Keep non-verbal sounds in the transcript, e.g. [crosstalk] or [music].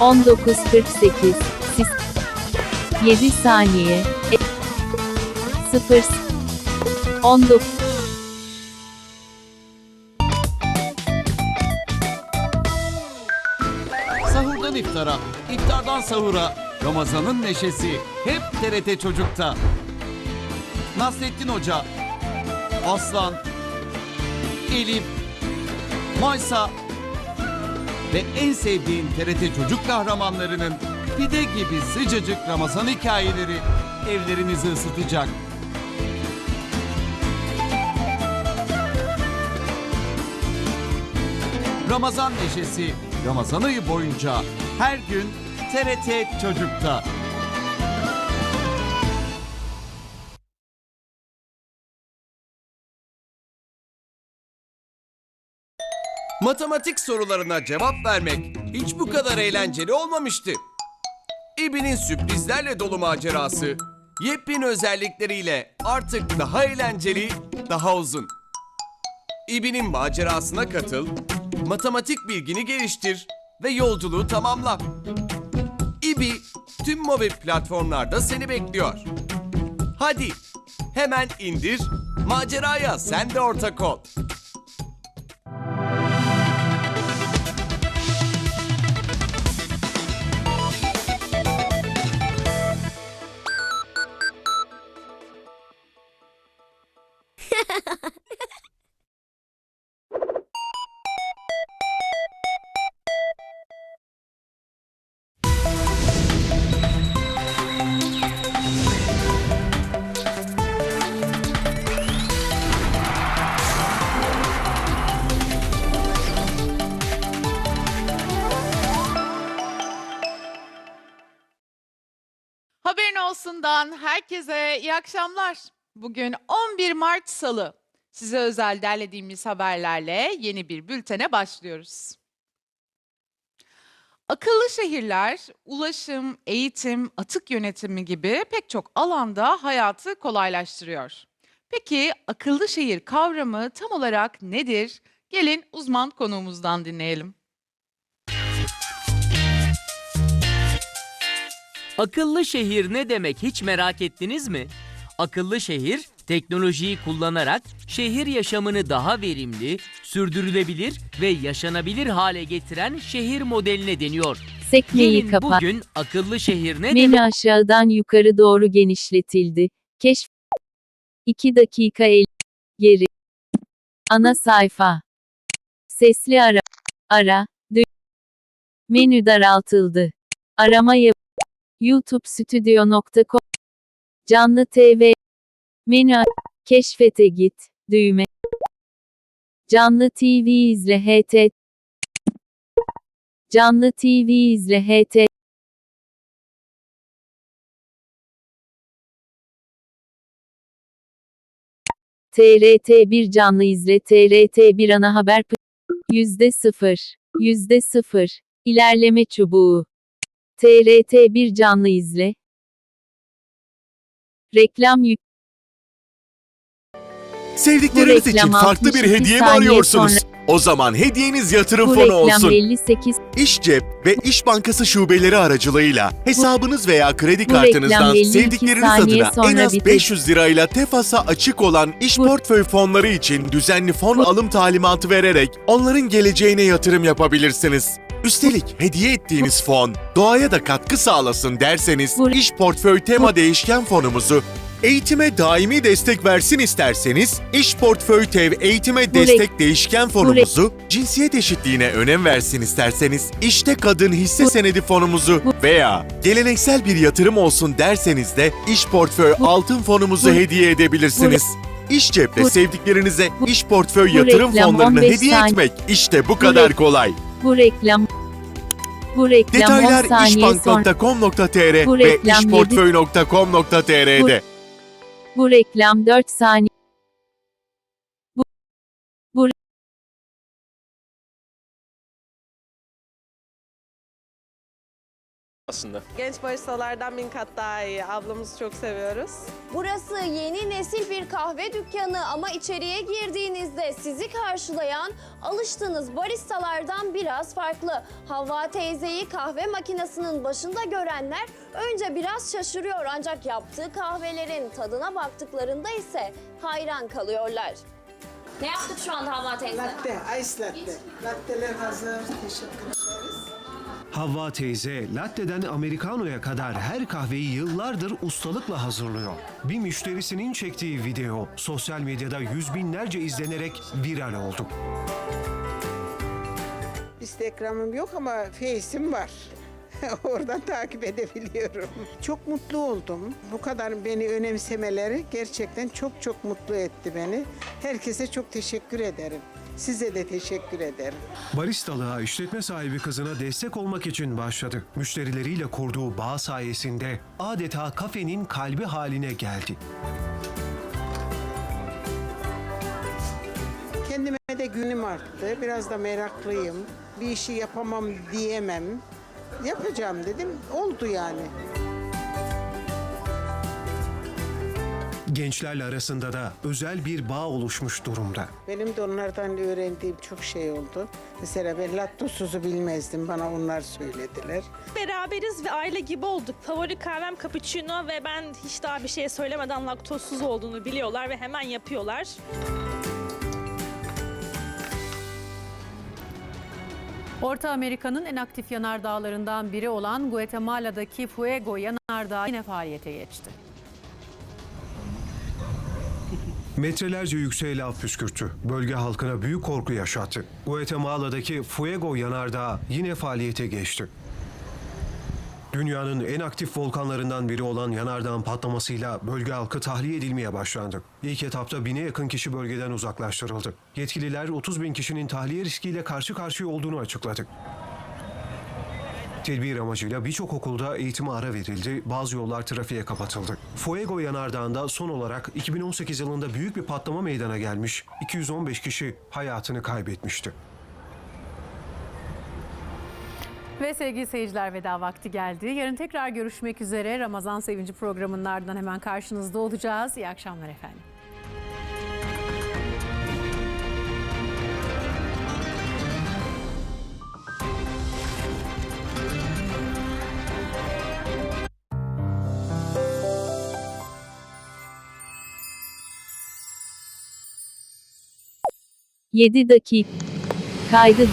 19.48 Sis 7 saniye E- 0 19 Sahurdan iftara, iftardan sahura, Ramazan'ın neşesi hep TRT Çocuk'ta. Nasrettin Hoca, Aslan, Elif, Maysa ve en sevdiğin TRT Çocuk kahramanlarının pide gibi sıcacık Ramazan hikayeleri evlerinizi ısıtacak. Ramazan neşesi Ramazan ayı boyunca her gün TRT Çocuk'ta. Matematik sorularına cevap vermek hiç bu kadar eğlenceli olmamıştı. İbi'nin sürprizlerle dolu macerası, yepyeni özellikleriyle artık daha eğlenceli, daha uzun. İbi'nin macerasına katıl, matematik bilgini geliştir ve yolculuğu tamamla. İbi tüm mobil platformlarda seni bekliyor. Hadi hemen indir, maceraya sen de ortak ol. Olsundan herkese iyi akşamlar. Bugün 11 Mart Salı. Size özel derlediğimiz haberlerle yeni bir bültene başlıyoruz. Akıllı şehirler, ulaşım, eğitim, atık yönetimi gibi pek çok alanda hayatı kolaylaştırıyor. Peki akıllı şehir kavramı tam olarak nedir? Gelin uzman konuğumuzdan dinleyelim. Akıllı şehir ne demek hiç merak ettiniz mi? Akıllı şehir, teknolojiyi kullanarak şehir yaşamını daha verimli, sürdürülebilir ve yaşanabilir hale getiren şehir modeline deniyor. sekmeyi Gelin kapat. bugün akıllı şehir ne demek? Menü aşağıdan yukarı doğru genişletildi. Keşf 2 dakika el geri. Ana sayfa. Sesli ara. Ara. Menü daraltıldı. Arama yap. YouTube Studio.com Canlı TV Menü Keşfete git. Düğme. Canlı TV izle HT Canlı TV izle HT TRT1 canlı izle TRT1 ana haber p- yüzde sıfır yüzde sıfır ilerleme çubuğu TRT1 canlı izle reklam yük Sevdikleriniz Bu için farklı bir 62 hediye mi saniye arıyorsunuz? O zaman hediyeniz yatırım bu fonu reklam olsun. 58 İş Cep ve İş Bankası şubeleri aracılığıyla hesabınız veya kredi bu kartınızdan reklam 52 sevdikleriniz saniye adına en sonra az bitir. 500 lirayla tefasa açık olan iş Bu- portföy fonları için düzenli fon alım talimatı vererek onların geleceğine yatırım yapabilirsiniz. Üstelik hediye ettiğiniz fon doğaya da katkı sağlasın derseniz iş portföy tema değişken fonumuzu Eğitime daimi destek versin isterseniz, İş Portföy TEV Eğitime Destek Değişken Fonumuzu, cinsiyet eşitliğine önem versin isterseniz, İşte Kadın Hisse Senedi Fonumuzu veya geleneksel bir yatırım olsun derseniz de İş Portföy Altın Fonumuzu hediye edebilirsiniz. İş Cep'le Bu- sevdiklerinize İş Portföy yatırım fonlarını 15 hediye etmek işte bu kadar kolay. bu reklam bu reklam 10 Detaylar işbank.com.tr Bu ve işportföy.com.tr'de. bu reklam 4 saniye aslında. Genç baristalardan bin kat daha iyi. Ablamızı çok seviyoruz. Burası yeni nesil bir kahve dükkanı ama içeriye girdiğinizde sizi karşılayan alıştığınız baristalardan biraz farklı. Havva teyzeyi kahve makinesinin başında görenler önce biraz şaşırıyor ancak yaptığı kahvelerin tadına baktıklarında ise hayran kalıyorlar. Ne yaptık şu anda Havva teyze? Latte, ice latte. Latteler hazır. Teşekkür. Havva teyze, latte'den americano'ya kadar her kahveyi yıllardır ustalıkla hazırlıyor. Bir müşterisinin çektiği video sosyal medyada yüz binlerce izlenerek viral oldu. Instagram'ım yok ama Face'im var. [laughs] Oradan takip edebiliyorum. Çok mutlu oldum. Bu kadar beni önemsemeleri gerçekten çok çok mutlu etti beni. Herkese çok teşekkür ederim. Size de teşekkür ederim. Baristalığa işletme sahibi kızına destek olmak için başladı. Müşterileriyle kurduğu bağ sayesinde adeta kafenin kalbi haline geldi. Kendime de günüm arttı. Biraz da meraklıyım. Bir işi yapamam diyemem. Yapacağım dedim. Oldu yani. Gençlerle arasında da özel bir bağ oluşmuş durumda. Benim de onlardan öğrendiğim çok şey oldu. Mesela ben laktosuzu bilmezdim. Bana onlar söylediler. Beraberiz ve aile gibi olduk. Favori kahvem cappuccino ve ben hiç daha bir şey söylemeden laktozsuz olduğunu biliyorlar ve hemen yapıyorlar. Orta Amerika'nın en aktif yanardağlarından biri olan Guatemala'daki Fuego yanardağı yine faaliyete geçti. Metrelerce yükseğe lav püskürttü. Bölge halkına büyük korku yaşattı. Guatemala'daki Fuego yanardağı yine faaliyete geçti. Dünyanın en aktif volkanlarından biri olan yanardağın patlamasıyla bölge halkı tahliye edilmeye başlandı. İlk etapta bine yakın kişi bölgeden uzaklaştırıldı. Yetkililer 30 bin kişinin tahliye riskiyle karşı karşıya olduğunu açıkladı. Tedbir amacıyla birçok okulda eğitime ara verildi, bazı yollar trafiğe kapatıldı. Fuego yanardağında son olarak 2018 yılında büyük bir patlama meydana gelmiş, 215 kişi hayatını kaybetmişti. Ve sevgili seyirciler veda vakti geldi. Yarın tekrar görüşmek üzere. Ramazan Sevinci programının ardından hemen karşınızda olacağız. İyi akşamlar efendim. Yedi dakika. Kaydı